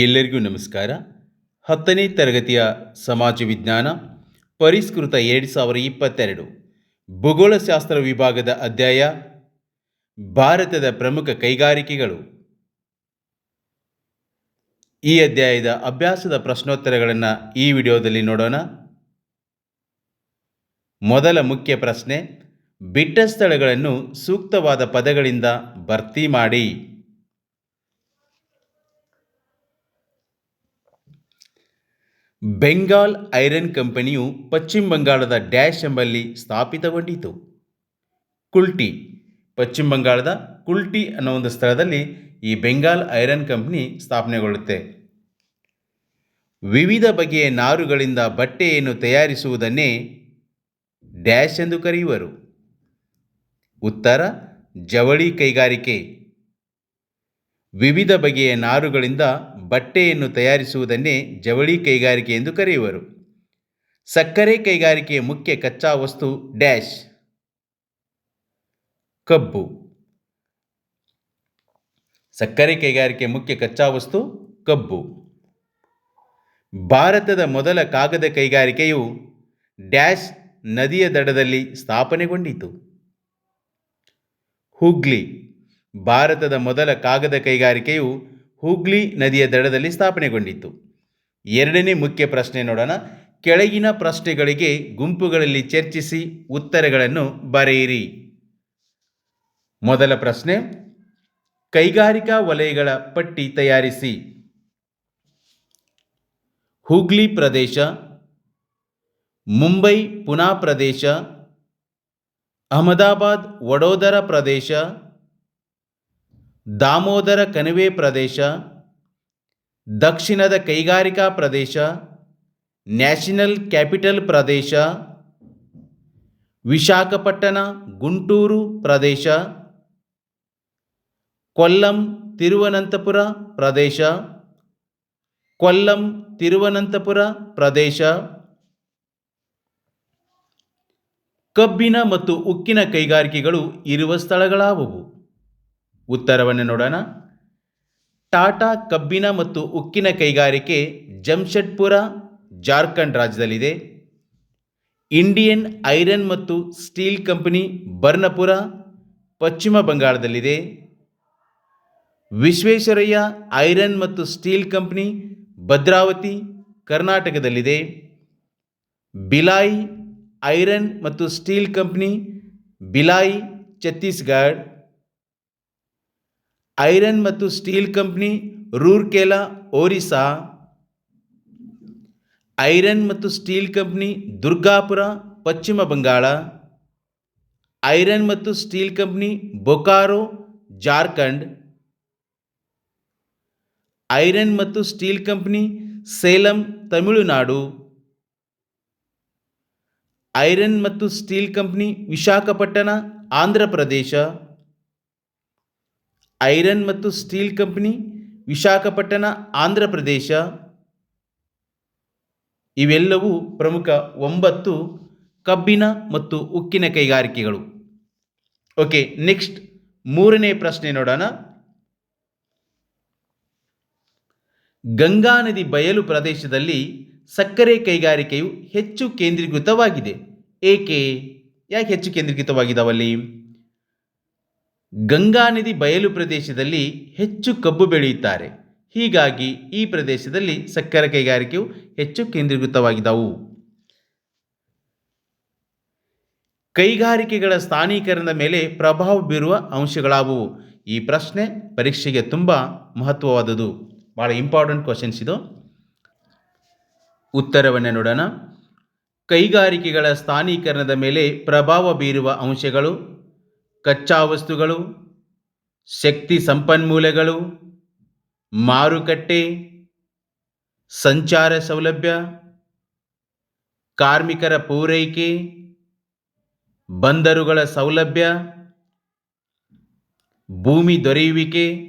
ಎಲ್ಲರಿಗೂ ನಮಸ್ಕಾರ. ಹತ್ತನೇ ತರಗತಿಯ ಸಮಾಜ ವಿಜ್ಞಾನ, ಪರಿಷ್ಕೃತ ಎರಡು ಸಾವಿರ ಇಪ್ಪತ್ತೆರಡು, ಭೂಗೋಳಶಾಸ್ತ್ರ ವಿಭಾಗದ ಅಧ್ಯಾಯ, ಭಾರತದ ಪ್ರಮುಖ ಕೈಗಾರಿಕೆಗಳು. ಈ ಅಧ್ಯಾಯದ ಅಭ್ಯಾಸದ ಪ್ರಶ್ನೋತ್ತರಗಳನ್ನು ಈ ವಿಡಿಯೋದಲ್ಲಿ ನೋಡೋಣ. ಮೊದಲ ಮುಖ್ಯ ಪ್ರಶ್ನೆ ಬಿಟ್ಟ ಸ್ಥಳಗಳನ್ನು ಸೂಕ್ತವಾದ ಪದಗಳಿಂದ ಭರ್ತಿ ಮಾಡಿ. ಬೆಂಗಾಲ್ ಐರನ್ ಕಂಪನಿಯು ಪಶ್ಚಿಮ ಬಂಗಾಳದ ಡ್ಯಾಶ್ ಎಂಬಲ್ಲಿ ಸ್ಥಾಪಿತಗೊಂಡಿತು. ಕುಲ್ಟಿ, ಪಶ್ಚಿಮ ಬಂಗಾಳದ ಕುಲ್ಟಿ ಅನ್ನೋ ಒಂದು ಸ್ಥಳದಲ್ಲಿ ಈ ಬೆಂಗಾಲ್ ಐರನ್ ಕಂಪನಿ ಸ್ಥಾಪನೆಗೊಳ್ಳುತ್ತೆ. ವಿವಿಧ ಬಗೆಯ ನಾರುಗಳಿಂದ ಬಟ್ಟೆಯನ್ನು ತಯಾರಿಸುವುದನ್ನೇ ಡ್ಯಾಶ್ ಎಂದು ಕರೆಯುವರು. ಉತ್ತರ, ಜವಳಿ ಕೈಗಾರಿಕೆ. ವಿವಿಧ ಬಗೆಯ ನಾರುಗಳಿಂದ ಬಟ್ಟೆಯನ್ನು ತಯಾರಿಸುವುದನ್ನೇ ಜವಳಿ ಕೈಗಾರಿಕೆ ಎಂದು ಕರೆಯುವರು. ಸಕ್ಕರೆ ಕೈಗಾರಿಕೆಯ ಮುಖ್ಯ ಕಚ್ಚಾ ವಸ್ತು ಡ್ಯಾಶ್. ಕಬ್ಬು. ಸಕ್ಕರೆ ಕೈಗಾರಿಕೆಯ ಮುಖ್ಯ ಕಚ್ಚಾ ವಸ್ತು ಕಬ್ಬು. ಭಾರತದ ಮೊದಲ ಕಾಗದ ಕೈಗಾರಿಕೆಯು ಡ್ಯಾಶ್ ನದಿಯ ದಡದಲ್ಲಿ ಸ್ಥಾಪನೆಗೊಂಡಿತು. ಹುಗ್ಲಿ. ಭಾರತದ ಮೊದಲ ಕಾಗದ ಕೈಗಾರಿಕೆಯು ಹೂಗ್ಲಿ ನದಿಯ ದಡದಲ್ಲಿ ಸ್ಥಾಪನೆಗೊಂಡಿತು ಎರಡನೇ ಮುಖ್ಯ ಪ್ರಶ್ನೆ ನೋಡೋಣ. ಕೆಳಗಿನ ಪ್ರಶ್ನೆಗಳಿಗೆ ಗುಂಪುಗಳಲ್ಲಿ ಚರ್ಚಿಸಿ ಉತ್ತರಗಳನ್ನು ಬರೆಯಿರಿ. ಮೊದಲ ಪ್ರಶ್ನೆ. ಕೈಗಾರಿಕಾ ವಲಯಗಳ ಪಟ್ಟಿ ತಯಾರಿಸಿ. ಹೂಗ್ಲಿ ಪ್ರದೇಶ. ಮುಂಬೈ ಪುನಾ ಪ್ರದೇಶ. ಅಹಮದಾಬಾದ್ ವಡೋದರ ಪ್ರದೇಶ. ದಾಮೋದರ ಕಣಿವೆ ಪ್ರದೇಶ, ದಕ್ಷಿಣದ ಕೈಗಾರಿಕಾ ಪ್ರದೇಶ, ನ್ಯಾಷನಲ್ ಕ್ಯಾಪಿಟಲ್ ಪ್ರದೇಶ, ವಿಶಾಖಪಟ್ಟಣ, ಗುಂಟೂರು ಪ್ರದೇಶ, ಕೊಲ್ಲಂ, ತಿರುವನಂತಪುರ ಪ್ರದೇಶ, ಕೊಲ್ಲಂ, ತಿರುವನಂತಪುರ ಪ್ರದೇಶ, ಕಬ್ಬಿನ ಮತ್ತು ಉಕ್ಕಿನ ಕೈಗಾರಿಕೆಗಳು ಇರುವ ಸ್ಥಳಗಳಾವುವು. ಉತ್ತರವನ್ನು ನೋಡೋಣ. ಟಾಟಾ, ಕಬ್ಬಿನ ಮತ್ತು ಉಕ್ಕಿನ ಕೈಗಾರಿಕೆ ಜಮ್ಷೆಡ್ಪುರ ಜಾರ್ಖಂಡ್ ರಾಜ್ಯದಲ್ಲಿದೆ. ಇಂಡಿಯನ್ ಐರನ್ ಮತ್ತು ಸ್ಟೀಲ್ ಕಂಪನಿ ಬರ್ನಪುರ, ಪಶ್ಚಿಮ ಬಂಗಾಳದಲ್ಲಿದೆ. ವಿಶ್ವೇಶ್ವರಯ್ಯ ಐರನ್ ಮತ್ತು ಸ್ಟೀಲ್ ಕಂಪನಿ ಭದ್ರಾವತಿ, ಕರ್ನಾಟಕದಲ್ಲಿದೆ. ಬಿಲಾಯಿ ಐರನ್ ಮತ್ತು steel company Bhilai Chhattisgarh. Iron ಮತ್ತು steel company, Rourkela, Orissa. Iron ಮತ್ತು steel company, Durgapur, Paschim Bangal. Iron ಮತ್ತು steel company, Bokaro, Jharkhand. Iron ಮತ್ತು steel company, Salem, Tamil Nadu. Iron ಮತ್ತು steel company, Visakhapatnam, Andhra Pradesh. Iron ಮತ್ತು steel company, Visakhapatnam, Andhra ಪ್ರದೇಶ. ಇವೆಲ್ಲವೂ ಪ್ರಮುಖ ಒಂಬತ್ತು ಕಬ್ಬಿನ ಮತ್ತು ಉಕ್ಕಿನ ಕೈಗಾರಿಕೆಗಳು. ಓಕೆ, ನೆಕ್ಸ್ಟ್ ಮೂರನೇ ಪ್ರಶ್ನೆ ನೋಡೋಣ. ಗಂಗಾ ನದಿ ಬಯಲು ಪ್ರದೇಶದಲ್ಲಿ ಸಕ್ಕರೆ ಕೈಗಾರಿಕೆಯು ಹೆಚ್ಚು ಕೇಂದ್ರೀಕೃತವಾಗಿದೆ. ಏಕೆ? ಯಾಕೆ ಹೆಚ್ಚು ಕೇಂದ್ರೀಕೃತವಾಗಿದ್ದಾವಲ್ಲಿ ಗಂಗಾ ನದಿ ಬಯಲು ಪ್ರದೇಶದಲ್ಲಿ ಹೆಚ್ಚು ಕಬ್ಬು ಬೆಳೆಯುತ್ತಾರೆ. ಹೀಗಾಗಿ ಈ ಪ್ರದೇಶದಲ್ಲಿ ಸಕ್ಕರೆ ಕೈಗಾರಿಕೆಯು ಹೆಚ್ಚು ಕೇಂದ್ರೀಕೃತವಾಗಿದ್ದವು. ಕೈಗಾರಿಕೆಗಳ ಸ್ಥಾನೀಕರಣದ ಮೇಲೆ ಪ್ರಭಾವ ಬೀರುವ ಅಂಶಗಳಾವುವು? ಈ ಪ್ರಶ್ನೆ ಪರೀಕ್ಷೆಗೆ ತುಂಬ ಮಹತ್ವವಾದುದು ಭಾಳ ಇಂಪಾರ್ಟೆಂಟ್ ಕ್ವಶನ್ಸ್ ಇದು. ಉತ್ತರವನ್ನೇ ನೋಡೋಣ. ಕೈಗಾರಿಕೆಗಳ ಸ್ಥಾನೀಕರಣದ ಮೇಲೆ ಪ್ರಭಾವ ಬೀರುವ ಅಂಶಗಳು ಕಚ್ಚಾ ವಸ್ತುಗಳು ಶಕ್ತಿ ಸಂಪನ್ಮೂಲಗಳು, ಮಾರುಕಟ್ಟೆ, ಸಂಚಾರ ಸೌಲಭ್ಯ, ಕಾರ್ಮಿಕರ ಪೂರೈಕೆ, ಬಂದರುಗಳ ಸೌಲಭ್ಯ, ಭೂಮಿ ದೊರೆಯುವಿಕೆ,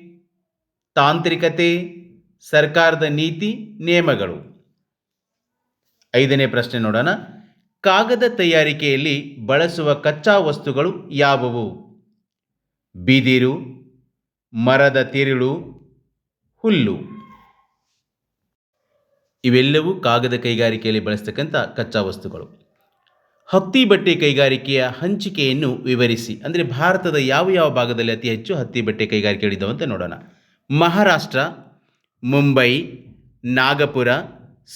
ತಾಂತ್ರಿಕತೆ, ಸರ್ಕಾರದ ನೀತಿ, ನಿಯಮಗಳು. ಐದನೇ ಪ್ರಶ್ನೆ ನೋಡೋಣ. ಕಾಗದ ತಯಾರಿಕೆಯಲ್ಲಿ ಬಳಸುವ ಕಚ್ಚಾ ವಸ್ತುಗಳು ಯಾವುವು? ಬಿದಿರು, ಮರದ ತಿರುಳು, ಹುಲ್ಲು. ಇವೆಲ್ಲವೂ ಕಾಗದ ಕೈಗಾರಿಕೆಯಲ್ಲಿ ಬಳಸ್ತಕ್ಕಂಥ ಕಚ್ಚಾ ವಸ್ತುಗಳು. ಹತ್ತಿ ಬಟ್ಟೆ ಕೈಗಾರಿಕೆಯ ಹಂಚಿಕೆಯನ್ನು ವಿವರಿಸಿ, ಅಂದರೆ ಭಾರತದ ಯಾವ ಯಾವ ಭಾಗದಲ್ಲಿ ಅತಿ ಹೆಚ್ಚು ಹತ್ತಿ ಬಟ್ಟೆ ಕೈಗಾರಿಕೆಗಳಿದ್ದಾವೆ ಅಂತ ನೋಡೋಣ. ಮಹಾರಾಷ್ಟ್ರ, ಮುಂಬೈ, ನಾಗಪುರ,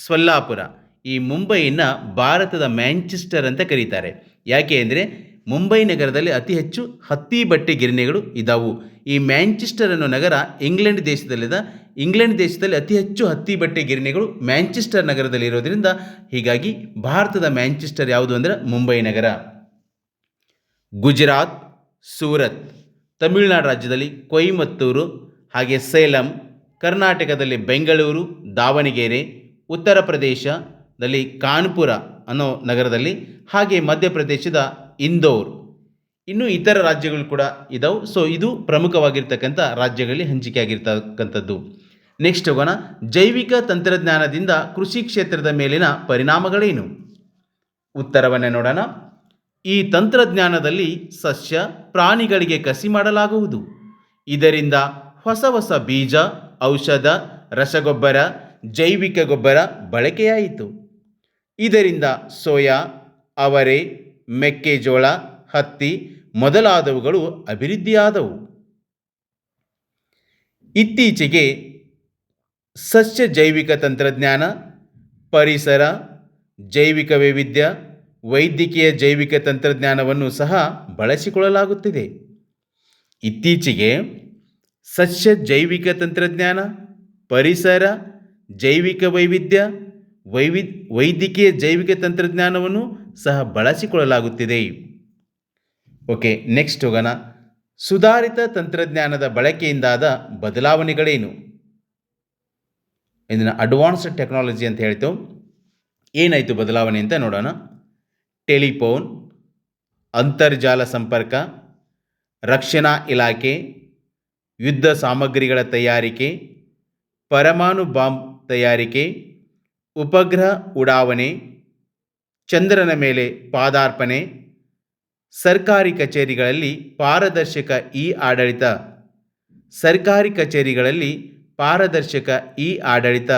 ಸೊಲ್ಲಾಪುರ. ಈ ಮುಂಬೈಯನ್ನು ಭಾರತದ ಮ್ಯಾಂಚೆಸ್ಟರ್ ಅಂತ ಕರೀತಾರೆ. ಯಾಕೆ ಅಂದರೆ ಮುಂಬೈ ನಗರದಲ್ಲಿ ಅತಿ ಹೆಚ್ಚು ಹತ್ತಿ ಬಟ್ಟೆ ಗಿರಣಿಗಳು ಇದ್ದಾವು ಈ ಮ್ಯಾಂಚೆಸ್ಟರ್ ಅನ್ನೋ ನಗರ ಇಂಗ್ಲೆಂಡ್ ದೇಶದಲ್ಲಿದೆ, ಇಂಗ್ಲೆಂಡ್ ದೇಶದಲ್ಲಿ ಅತಿ ಹೆಚ್ಚು ಹತ್ತಿ ಬಟ್ಟೆ ಗಿರಣಿಗಳು ಮ್ಯಾಂಚೆಸ್ಟರ್ ನಗರದಲ್ಲಿ ಇರೋದ್ರಿಂದ ಹೀಗಾಗಿ ಭಾರತದ ಮ್ಯಾಂಚೆಸ್ಟರ್ ಯಾವುದು ಅಂದರೆ ಮುಂಬೈ ನಗರ. ಗುಜರಾತ್, ಸೂರತ್, ತಮಿಳುನಾಡು ರಾಜ್ಯದಲ್ಲಿ ಕೊಯಮತ್ತೂರು, ಹಾಗೆ ಸೇಲಂ, ಕರ್ನಾಟಕದಲ್ಲಿ ಬೆಂಗಳೂರು, ದಾವಣಗೆರೆ, ಉತ್ತರ ಪ್ರದೇಶದಲ್ಲಿ ಕಾನ್ಪುರ ಅನ್ನೋ ನಗರದಲ್ಲಿ, ಹಾಗೆ ಮಧ್ಯಪ್ರದೇಶದ ಇಂದೋರ್. ಇನ್ನು ಇತರ ರಾಜ್ಯಗಳು ಕೂಡ ಇದಾವೆ. ಸೊ ಇದು ಪ್ರಮುಖವಾಗಿರ್ತಕ್ಕಂಥ ರಾಜ್ಯಗಳಲ್ಲಿ ಹಂಚಿಕೆ ಆಗಿರ್ತಕ್ಕಂಥದ್ದು ನೆಕ್ಸ್ಟ್ ಹೋಗೋಣ. ಜೈವಿಕ ತಂತ್ರಜ್ಞಾನದಿಂದ ಕೃಷಿ ಕ್ಷೇತ್ರದ ಮೇಲಿನ ಪರಿಣಾಮಗಳೇನು? ಉತ್ತರವನ್ನೇ ನೋಡೋಣ. ಈ ತಂತ್ರಜ್ಞಾನದಲ್ಲಿ ಸಸ್ಯ, ಪ್ರಾಣಿಗಳಿಗೆ ಕಸಿ ಮಾಡಲಾಗುವುದು. ಇದರಿಂದ ಹೊಸ ಹೊಸ ಬೀಜ, ಔಷಧ, ರಸಗೊಬ್ಬರ, ಜೈವಿಕ ಗೊಬ್ಬರ ಬಳಕೆಯಾಯಿತು. ಇದರಿಂದ ಸೋಯಾ, ಅವರೆ ಮೆಕ್ಕೆಜೋಳ, ಹತ್ತಿ ಮೊದಲಾದವುಗಳು ಅಭಿವೃದ್ಧಿಯಾದವು. ಇತ್ತೀಚೆಗೆ ಸಸ್ಯ ಜೈವಿಕ ತಂತ್ರಜ್ಞಾನ, ಪರಿಸರ, ಜೈವಿಕ ವೈವಿಧ್ಯ, ವೈದ್ಯಕೀಯ ಜೈವಿಕ ತಂತ್ರಜ್ಞಾನವನ್ನು ಸಹ ಬಳಸಿಕೊಳ್ಳಲಾಗುತ್ತಿದೆ. ಇತ್ತೀಚೆಗೆ ಸಸ್ಯ ಜೈವಿಕ ತಂತ್ರಜ್ಞಾನ, ಪರಿಸರ, ಜೈವಿಕ ವೈವಿಧ್ಯ ವೈವಿ ವೈದ್ಯಕೀಯ ಜೈವಿಕ ತಂತ್ರಜ್ಞಾನವನ್ನು ಸಹ ಬಳಸಿಕೊಳ್ಳಲಾಗುತ್ತಿದೆ. ಓಕೆ, ನೆಕ್ಸ್ಟ್ ಹೋಗೋಣ. ಸುಧಾರಿತ ತಂತ್ರಜ್ಞಾನದ ಬಳಕೆಯಿಂದಾದ ಬದಲಾವಣೆಗಳೇನು? ಇದನ್ನು ಅಡ್ವಾನ್ಸ್ಡ್ ಟೆಕ್ನಾಲಜಿ ಅಂತ ಹೇಳ್ತೇವೆ. ಏನಾಯಿತು ಬದಲಾವಣೆ ಅಂತ ನೋಡೋಣ. ಟೆಲಿಫೋನ್, ಅಂತರ್ಜಾಲ ಸಂಪರ್ಕ, ರಕ್ಷಣಾ ಇಲಾಖೆ, ಯುದ್ಧ ಸಾಮಗ್ರಿಗಳ ತಯಾರಿಕೆ, ಪರಮಾಣು ಬಾಂಬ್ ತಯಾರಿಕೆ, ಉಪಗ್ರಹ ಉಡಾವಣೆ ಚಂದ್ರನ ಮೇಲೆ ಪಾದಾರ್ಪಣೆ. ಸರ್ಕಾರಿ ಕಚೇರಿಗಳಲ್ಲಿ ಪಾರದರ್ಶಕ ಇ ಆಡಳಿತ. ಸರ್ಕಾರಿ ಕಚೇರಿಗಳಲ್ಲಿ ಪಾರದರ್ಶಕ ಇ ಆಡಳಿತ.